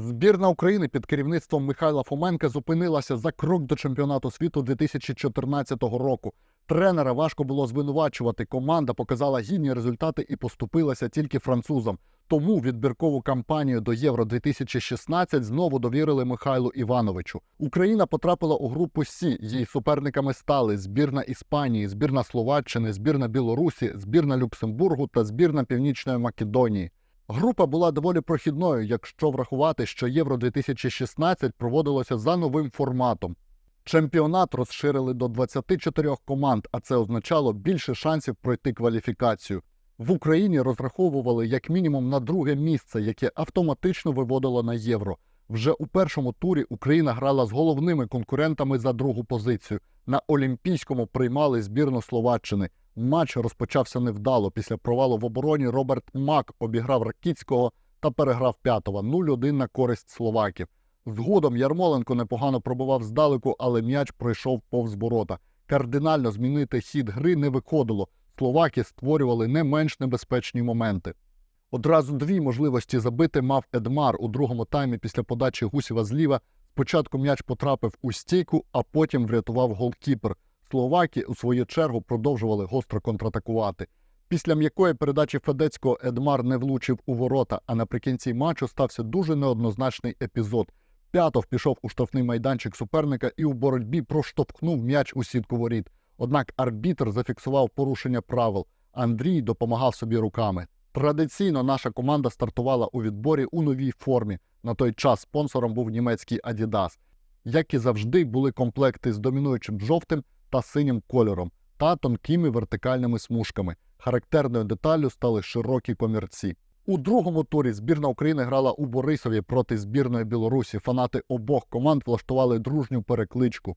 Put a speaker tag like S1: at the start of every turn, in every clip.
S1: Збірна України під керівництвом Михайла Фоменка зупинилася за крок до чемпіонату світу 2014 року. Тренера важко було звинувачувати. Команда показала гідні результати і поступилася тільки французам. Тому відбіркову кампанію до Євро 2016 знову довірили Михайлу Івановичу. Україна потрапила у групу Сі. Її суперниками стали збірна Іспанії, збірна Словаччини, збірна Білорусі, збірна Люксембургу та збірна Північної Македонії. Група була доволі прохідною, якщо врахувати, що Євро 2016 проводилося за новим форматом. Чемпіонат розширили до 24 команд, а це означало більше шансів пройти кваліфікацію. В Україні розраховували як мінімум на друге місце, яке автоматично виводило на євро. Вже у першому турі Україна грала з головними конкурентами за другу позицію. На Олімпійському приймали збірну Словаччини. Матч розпочався невдало. Після провалу в обороні Роберт Мак обіграв Ракіцького та переграв п'ятого 0-1 на користь словаків. Згодом Ярмоленко непогано пробував здалеку, але м'яч пройшов повз ворота. Кардинально змінити хід гри не виходило. Словаки створювали не менш небезпечні моменти. Одразу дві можливості забити мав Едмар у другому таймі після подачі Гусєва зліва. Спочатку м'яч потрапив у стійку, а потім врятував голкіпер. Словаки у свою чергу продовжували гостро контратакувати. Після м'якої передачі Федецького Едмар не влучив у ворота, а наприкінці матчу стався дуже неоднозначний епізод. П'ятов пішов у штрафний майданчик суперника і у боротьбі проштовхнув м'яч у сітку воріт. Однак арбітр зафіксував порушення правил. Андрій допомагав собі руками. Традиційно наша команда стартувала у відборі у новій формі. На той час спонсором був німецький Adidas. Як і завжди, були комплекти з домінуючим жовтим та синім кольором та тонкими вертикальними смужками. Характерною деталлю стали широкі комірці. У другому турі збірна України грала у Борисові проти збірної Білорусі. Фанати обох команд влаштували дружню перекличку.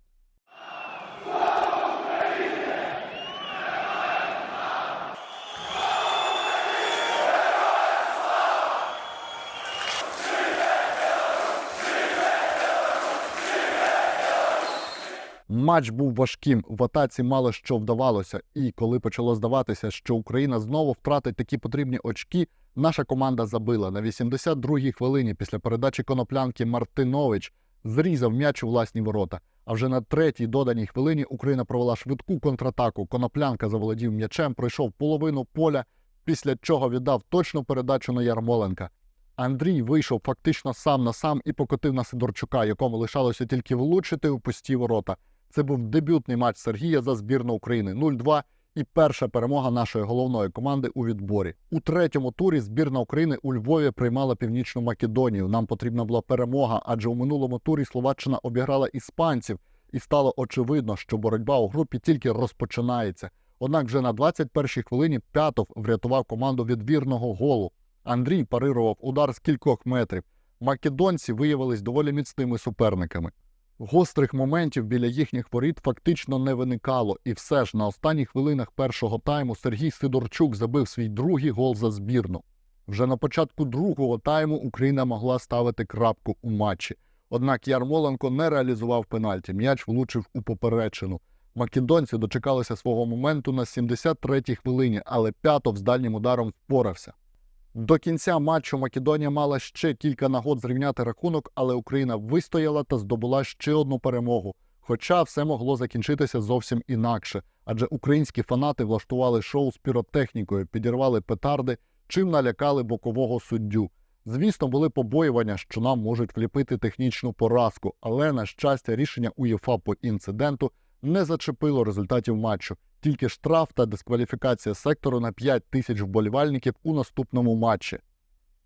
S1: Матч був важким. В атаці мало що вдавалося. І коли почало здаватися, що Україна знову втратить такі потрібні очки, наша команда забила на 82-й хвилині після передачі коноплянки Мартинович зрізав м'яч у власні ворота. А вже на третій доданій хвилині Україна провела швидку контратаку. Коноплянка заволодів м'ячем, пройшов половину поля, після чого віддав точну передачу на Ярмоленка. Андрій вийшов фактично сам на сам і покотив на Сидорчука, якому лишалося тільки влучити у пусті ворота. Це був дебютний матч Сергія за збірну України 0-2 і перша перемога нашої головної команди у відборі. У третьому турі збірна України у Львові приймала Північну Македонію. Нам потрібна була перемога, адже у минулому турі Словаччина обіграла іспанців, і стало очевидно, що боротьба у групі тільки розпочинається. Однак вже на 21-й хвилині П'ятов врятував команду від вірного голу. Андрій парирував удар з кількох метрів. Македонці виявились доволі міцними суперниками. Гострих моментів біля їхніх воріт фактично не виникало, і все ж на останніх хвилинах першого тайму Сергій Сидорчук забив свій другий гол за збірну. Вже на початку другого тайму Україна могла ставити крапку у матчі. Однак Ярмоленко не реалізував пенальті. М'яч влучив у поперечину. Македонці дочекалися свого моменту на 73-й хвилині, але П'ятов з дальнім ударом впорався. До кінця матчу Македонія мала ще кілька нагод зрівняти рахунок, але Україна вистояла та здобула ще одну перемогу. Хоча все могло закінчитися зовсім інакше, адже українські фанати влаштували шоу з піротехнікою, підірвали петарди, чим налякали бокового суддю. Звісно, були побоювання, що нам можуть вліпити технічну поразку, але, на щастя, рішення УЄФА по інциденту не зачепило результатів матчу тільки штраф та дискваліфікація сектору на 5 тисяч вболівальників у наступному матчі.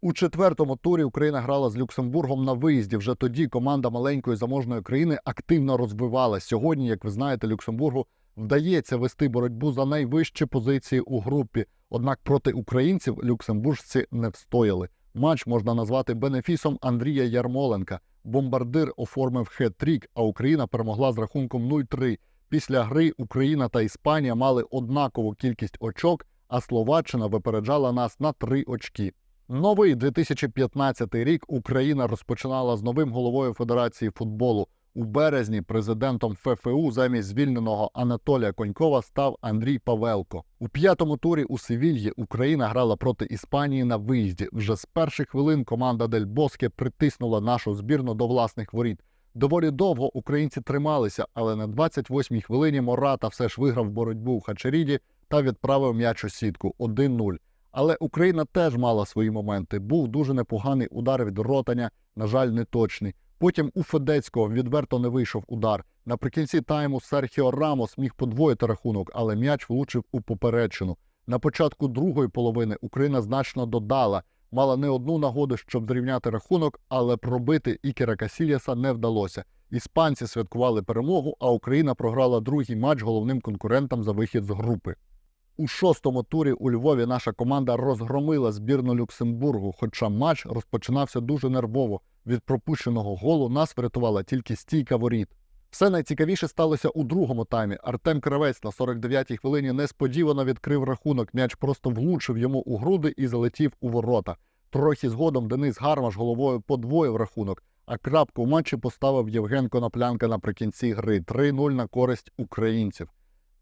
S1: У четвертому турі Україна грала з Люксембургом на виїзді. Вже тоді команда маленької заможної країни активно розвивалась. Сьогодні, як ви знаєте, Люксембургу вдається вести боротьбу за найвищі позиції у групі. Однак проти українців люксембуржці не встояли. Матч можна назвати бенефісом Андрія Ярмоленка. Бомбардир оформив хет-трік, а Україна перемогла з рахунком 0-3. Після гри Україна та Іспанія мали однакову кількість очок, а Словаччина випереджала нас на три очки. Новий 2015 рік Україна розпочинала з новим головою Федерації футболу. У березні президентом ФФУ замість звільненого Анатолія Конькова став Андрій Павелко. У п'ятому турі у Севільї Україна грала проти Іспанії на виїзді. Вже з перших хвилин команда Дель Боске притиснула нашу збірну до власних воріт. Доволі довго українці трималися, але на 28-й хвилині Мората все ж виграв боротьбу у Хачеріді та відправив м'яч у сітку 1-0. Але Україна теж мала свої моменти. Був дуже непоганий удар від ротаня, на жаль, не точний. Потім у Федецького відверто не вийшов удар. Наприкінці тайму Серхіо Рамос міг подвоїти рахунок, але м'яч влучив у поперечину. На початку другої половини Україна значно додала. Мала не одну нагоду, щоб зрівняти рахунок, але пробити Ікера Касільяса не вдалося. Іспанці святкували перемогу, а Україна програла другий матч головним конкурентам за вихід з групи. У шостому турі у Львові наша команда розгромила збірну Люксембургу, хоча матч розпочинався дуже нервово. Від пропущеного голу нас врятувала тільки стійка воріт. Все найцікавіше сталося у другому таймі. Артем Кравець на 49-й хвилині несподівано відкрив рахунок. М'яч просто влучив йому у груди і залетів у ворота. Трохи згодом Денис Гармаш головою подвоїв рахунок, а крапку в матчі поставив Євген Коноплянка наприкінці гри 3-0 на користь українців.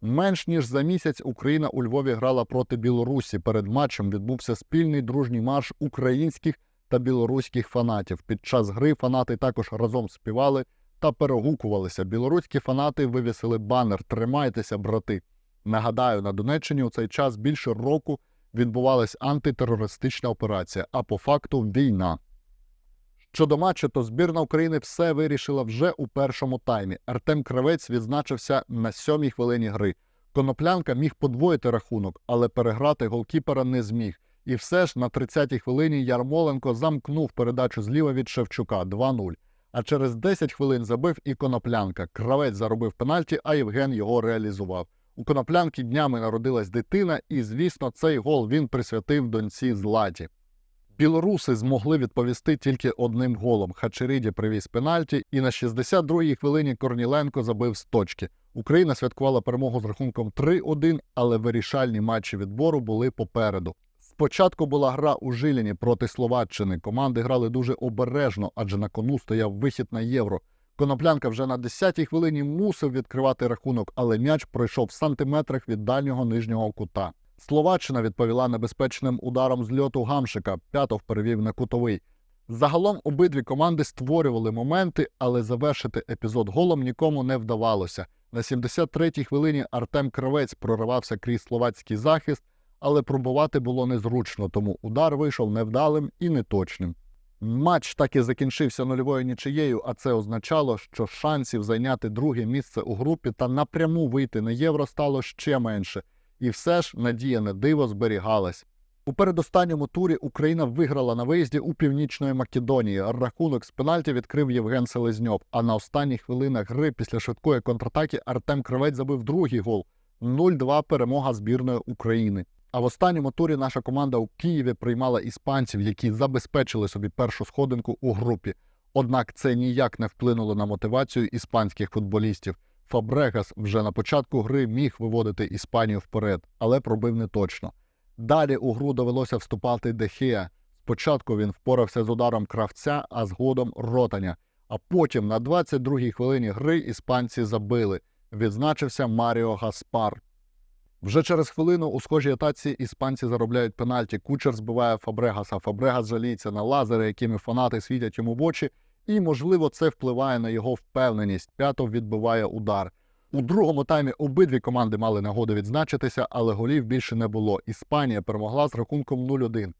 S1: Менш ніж за місяць Україна у Львові грала проти Білорусі. Перед матчем відбувся спільний дружній марш українських та білоруських фанатів. Під час гри фанати також разом співали та перегукувалися. Білоруські фанати вивісили банер Тримайтеся, брати. Нагадаю, на Донеччині у цей час більше року відбувалась антитерористична операція, а по факту війна. Щодо матчу, то збірна України все вирішила вже у першому таймі. Артем Кравець відзначився на сьомій хвилині гри. Коноплянка міг подвоїти рахунок, але переграти голкіпера не зміг. І все ж на 30-й хвилині Ярмоленко замкнув передачу зліва від Шевчука 2-0. А через 10 хвилин забив і Коноплянка. Кравець заробив пенальті, а Євген його реалізував. У Коноплянки днями народилась дитина, і, звісно, цей гол він присвятив доньці Златі. Білоруси змогли відповісти тільки одним голом. Хачеріді привіз пенальті, і на 62-й хвилині Корніленко забив з точки. Україна святкувала перемогу з рахунком 3-1, але вирішальні матчі відбору були попереду. Спочатку була гра у Жиліні проти Словаччини. Команди грали дуже обережно, адже на кону стояв вихід на євро. Коноплянка вже на 10-й хвилині мусив відкривати рахунок, але м'яч пройшов в сантиметрах від дальнього нижнього кута. Словаччина відповіла небезпечним ударом з льоту Гамшика. П'ятов перевів на кутовий. Загалом обидві команди створювали моменти, але завершити епізод голом нікому не вдавалося. На 73-й хвилині Артем Кравець проривався крізь словацький захист, але пробувати було незручно, тому удар вийшов невдалим і неточним. Матч так і закінчився нульовою нічиєю, а це означало, що шансів зайняти друге місце у групі та напряму вийти на євро стало ще менше. І все ж надія на диво зберігалась. У передостанньому турі Україна виграла на виїзді у Північної Македонії. Рахунок з пенальті відкрив Євген Селезньов. А на останніх хвилинах гри після швидкої контратаки Артем Кривець забив другий гол. 0-2 перемога збірної України. А в останньому турі наша команда у Києві приймала іспанців, які забезпечили собі першу сходинку у групі. Однак це ніяк не вплинуло на мотивацію іспанських футболістів. Фабрегас вже на початку гри міг виводити Іспанію вперед, але пробив не точно. Далі у гру довелося вступати Дехея. Спочатку він впорався з ударом кравця, а згодом ротаня. А потім на 22-й хвилині гри іспанці забили. Відзначився Маріо Гаспар. Вже через хвилину у схожій атаці іспанці заробляють пенальті. Кучер збиває Фабрегаса. Фабрегас жаліється на лазери, якими фанати світять йому в очі, і, можливо, це впливає на його впевненість. П'ятов відбиває удар. У другому таймі обидві команди мали нагоду відзначитися, але голів більше не було. Іспанія перемогла з рахунком 0-1.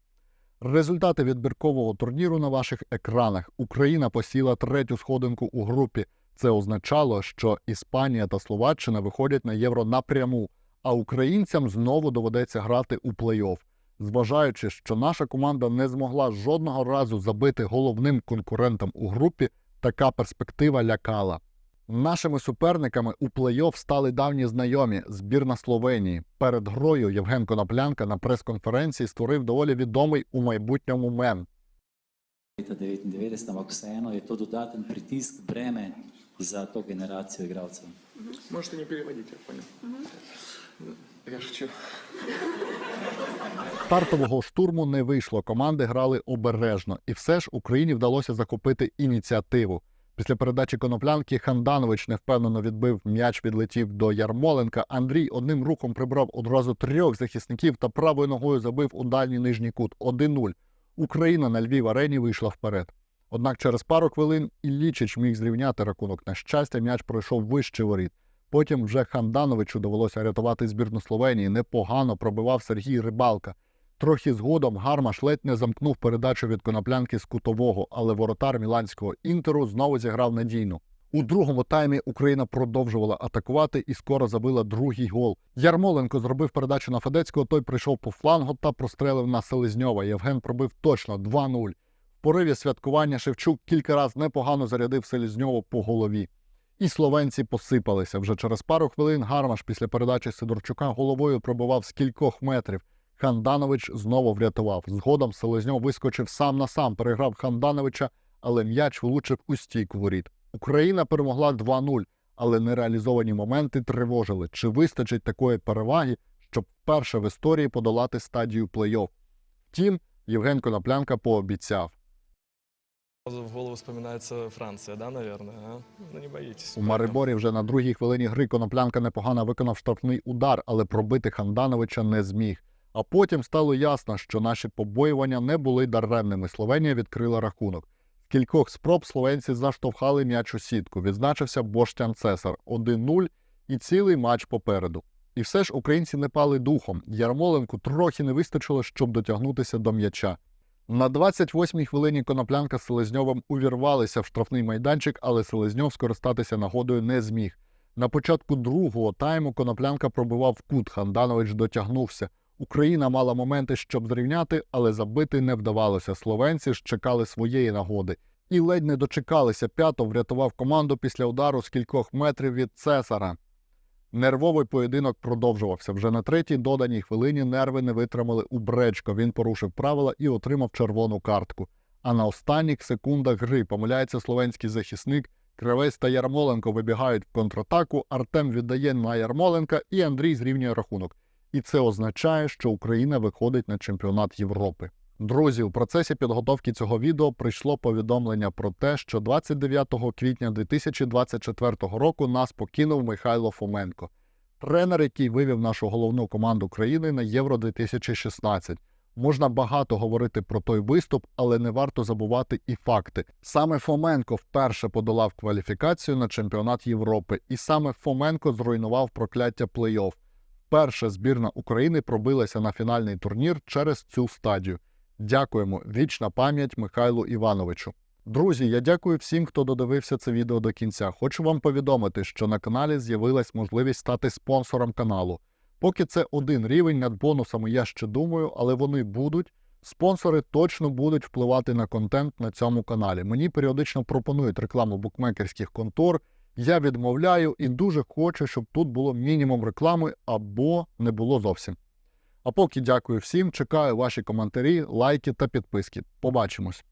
S1: Результати відбіркового турніру на ваших екранах. Україна посіла третю сходинку у групі. Це означало, що Іспанія та Словаччина виходять на євро напряму, а українцям знову доведеться грати у плей-офф. Зважаючи, що наша команда не змогла жодного разу забити головним конкурентам у групі, така перспектива лякала. Нашими суперниками у плей-офф стали давні знайомі збірна Словенії. Перед грою Євген Коноплянка на прес-конференції створив доволі відомий у майбутньому мем.
S2: leta 99, ampak vseeno je to dodaten pritisk, breme za to generacijo igralcev.
S3: Можете не переводить, я понял. Я шучу.
S1: Стартового штурму не вийшло. Команди грали обережно, і все ж Україні вдалося захопити ініціативу. Після передачі коноплянки Ханданович невпевнено відбив м'яч, відлетів до Ярмоленка. Андрій одним рухом прибрав одразу трьох захисників та правою ногою забив у дальній нижній кут 1-0. Україна на Львів арені вийшла вперед. Однак через пару хвилин Іллічич міг зрівняти рахунок. На щастя, м'яч пройшов вище воріт. Потім вже Хандановичу довелося рятувати збірну Словенії. Непогано пробивав Сергій Рибалка. Трохи згодом Гармаш ледь не замкнув передачу від коноплянки з кутового, але воротар міланського інтеру знову зіграв надійно. У другому таймі Україна продовжувала атакувати і скоро забила другий гол. Ярмоленко зробив передачу на Федецького, той прийшов по флангу та прострелив на Селезньова. Євген пробив точно 2-0. В пориві святкування Шевчук кілька разів непогано зарядив Селезньову по голові. І словенці посипалися. Вже через пару хвилин Гармаш після передачі Сидорчука головою пробивав з кількох метрів. Ханданович знову врятував. Згодом Селезньов вискочив сам на сам, переграв Хандановича, але м'яч влучив у стійку воріт. Україна перемогла 2-0, але нереалізовані моменти тривожили. Чи вистачить такої переваги, щоб вперше в історії подолати стадію плей-офф? Втім, Євген Коноплянка пообіцяв.
S4: В голову вспоминается Франция, да, наверное? А? Ну не боитесь.
S1: У Мариборі вже на другій хвилині гри Коноплянка непогано виконав штрафний удар, але пробити Хандановича не зміг. А потім стало ясно, що наші побоювання не були даремними. Словенія відкрила рахунок. З кількох спроб словенці заштовхали м'яч у сітку. Відзначився Боштян Цесар 1-0 і цілий матч попереду. І все ж українці не пали духом. Ярмоленку трохи не вистачило, щоб дотягнутися до м'яча. На 28-й хвилині Коноплянка з Селезньовим увірвалися в штрафний майданчик, але Селезньов скористатися нагодою не зміг. На початку другого тайму Коноплянка пробивав кут, Ханданович дотягнувся. Україна мала моменти, щоб зрівняти, але забити не вдавалося. Словенці ж чекали своєї нагоди. І ледь не дочекалися. П'ято врятував команду після удару з кількох метрів від Цесара. Нервовий поєдинок продовжувався. Вже на третій доданій хвилині нерви не витримали у Бречко. Він порушив правила і отримав червону картку. А на останніх секундах гри помиляється словенський захисник. Кривець та Ярмоленко вибігають в контратаку. Артем віддає на Ярмоленка, і Андрій зрівнює рахунок. І це означає, що Україна виходить на чемпіонат Європи. Друзі, у процесі підготовки цього відео прийшло повідомлення про те, що 29 квітня 2024 року нас покинув Михайло Фоменко, тренер, який вивів нашу головну команду країни на Євро 2016. Можна багато говорити про той виступ, але не варто забувати і факти. Саме Фоменко вперше подолав кваліфікацію на чемпіонат Європи, і саме Фоменко зруйнував прокляття плей-офф. Перша збірна України пробилася на фінальний турнір через цю стадію. Дякуємо. Вічна пам'ять Михайлу Івановичу. Друзі, я дякую всім, хто додивився це відео до кінця. Хочу вам повідомити, що на каналі з'явилась можливість стати спонсором каналу. Поки це один рівень над бонусами, я ще думаю, але вони будуть. Спонсори точно будуть впливати на контент на цьому каналі. Мені періодично пропонують рекламу букмекерських контор. Я відмовляю і дуже хочу, щоб тут було мінімум реклами або не було зовсім. А поки дякую всім, чекаю ваші коментарі, лайки та підписки. Побачимось!